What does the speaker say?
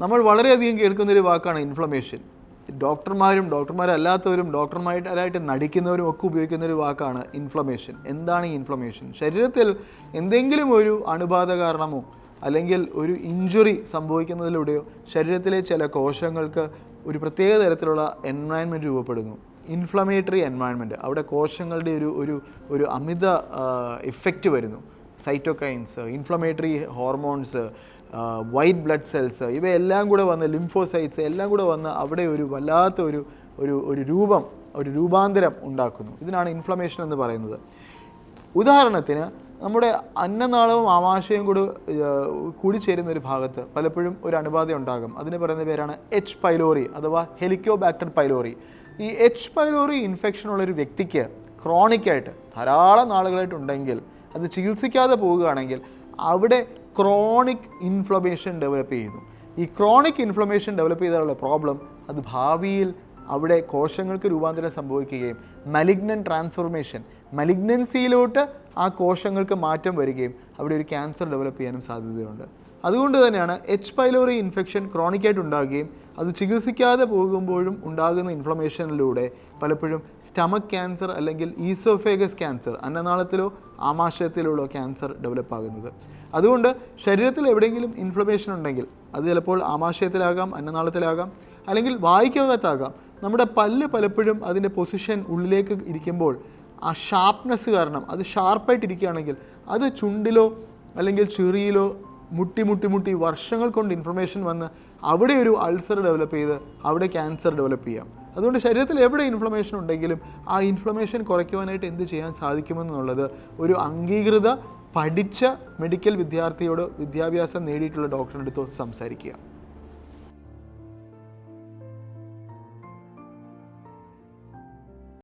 നമ്മൾ വളരെയധികം കേൾക്കുന്നൊരു വാക്കാണ് ഇൻഫ്ലമേഷൻ ഡോക്ടർമാരും ഡോക്ടർമാരല്ലാത്തവരും ഡോക്ടർമാരായിട്ട് നടിക്കുന്നവരും ഒക്കെ ഉപയോഗിക്കുന്ന ഒരു വാക്കാണ് ഇൻഫ്ലമേഷൻ എന്താണ് ഈ ഇൻഫ്ലമേഷൻ ശരീരത്തിൽ എന്തെങ്കിലും ഒരു അണുബാധ കാരണമോ അല്ലെങ്കിൽ ഒരു ഇഞ്ചുറി സംഭവിക്കുന്നതിലൂടെയോ ശരീരത്തിലെ ചില കോശങ്ങൾക്ക് ഒരു പ്രത്യേക തരത്തിലുള്ള എൻവയൺമെന്റ് രൂപപ്പെടുന്നു. ഇൻഫ്ലമേറ്ററി എൻവയൺമെന്റ് അവിടെ കോശങ്ങളുടെ ഒരു ഒരു ഒരു അമിത ഇഫക്റ്റ് വരുന്നു. Cytokines inflammatory hormones white blood cells ഇവയെല്ലാം കൂടെ വന്ന് ലിംഫോസൈറ്റ്സ് എല്ലാം കൂടെ വന്ന് അവിടെ ഒരു വല്ലാത്ത ഒരു ഒരു ഒരു രൂപം ഒരു രൂപാന്തരം ഉണ്ടാക്കുന്നു. ഇതിനാണ് ഇൻഫ്ലമേഷൻ എന്ന് പറയുന്നത്. ഉദാഹരണത്തിന് നമ്മുടെ അന്നനാളവും ആമാശയവും കൂടി കൂടിച്ചേരുന്ന ഒരു ഭാഗത്ത് പലപ്പോഴും ഒരു അണുബാധ ഉണ്ടാകും. അതിന് പറയുന്ന പേരാണ് എച്ച് പൈലോറി അഥവാ ഹെലിക്കോബാക്ടർ പൈലോറി ഈ എച്ച് പൈലോറി ഇൻഫെക്ഷൻ ഉള്ള ഒരു വ്യക്തിക്ക് ക്രോണിക്കായിട്ട് ധാരാളം നാളുകളായിട്ടുണ്ടെങ്കിൽ അത് ചികിത്സിക്കാതെ പോവുകയാണെങ്കിൽ അവിടെ ക്രോണിക് ഇൻഫ്ലമേഷൻ ഡെവലപ്പ് ചെയ്യുന്നു. ഈ ക്രോണിക് ഇൻഫ്ലമേഷൻ ഡെവലപ്പ് ചെയ്താലുള്ള പ്രോബ്ലം അത് ഭാവിയിൽ അവിടെ കോശങ്ങൾക്ക് രൂപാന്തരം സംഭവിക്കുകയും മലിഗ്നൻ ട്രാൻസ്ഫോർമേഷൻ മലിഗ്നൻസിയിലോട്ട് ആ കോശങ്ങൾക്ക് മാറ്റം വരികയും അവിടെ ഒരു ക്യാൻസർ ഡെവലപ്പ് ചെയ്യാനും സാധ്യതയുണ്ട്. അതുകൊണ്ട് തന്നെയാണ് എച്ച് പൈലോറി ഇൻഫെക്ഷൻ ക്രോണിക്കായിട്ട് ഉണ്ടാകുകയും അത് ചികിത്സിക്കാതെ പോകുമ്പോഴും ഉണ്ടാകുന്ന ഇൻഫ്ലമേഷനിലൂടെ പലപ്പോഴും സ്റ്റമക് ക്യാൻസർ അല്ലെങ്കിൽ ഈസോഫേഗസ് ക്യാൻസർ അന്നനാളത്തിലോ ആമാശയത്തിലോ ക്യാൻസർ ഡെവലപ്പ് ആകുന്നത്. അതുകൊണ്ട് ശരീരത്തിൽ എവിടെയെങ്കിലും ഇൻഫ്ലമേഷൻ ഉണ്ടെങ്കിൽ അത് ചിലപ്പോൾ ആമാശയത്തിലാകാം അന്നനാളത്തിലാകാം അല്ലെങ്കിൽ വായിക്കകത്താകാം. നമ്മുടെ പല്ല് പലപ്പോഴും അതിന്റെ പൊസിഷൻ ഉള്ളിലേക്ക് ഇരിക്കുമ്പോൾ ആ ഷാർപ്നെസ് കാരണം അത് ഷാർപ്പായിട്ട് ഇരിക്കുകയാണെങ്കിൽ അത് ചുണ്ടിലോ അല്ലെങ്കിൽ ചെറിയിലോ മുട്ടി മുട്ടി മുട്ടി വർഷങ്ങൾ കൊണ്ട് ഇൻഫർമേഷൻ വന്ന് അവിടെ ഒരു അൾസർ ഡെവലപ്പ് ചെയ്ത് അവിടെ ക്യാൻസർ ഡെവലപ്പ് ചെയ്യാം. അതുകൊണ്ട് ശരീരത്തിൽ എവിടെ ഇൻഫ്ലമേഷൻ ഉണ്ടെങ്കിലും ആ ഇൻഫ്ലമേഷൻ കുറയ്ക്കുവാനായിട്ട് എന്ത് ചെയ്യാൻ സാധിക്കുമെന്നുള്ളത് ഒരു അംഗീകൃത പഠിച്ച മെഡിക്കൽ വിദ്യാർത്ഥിയോട് വിദ്യാഭ്യാസം നേടിയിട്ടുള്ള ഡോക്ടറിന്റെ അടുത്ത് സംസാരിക്കുക.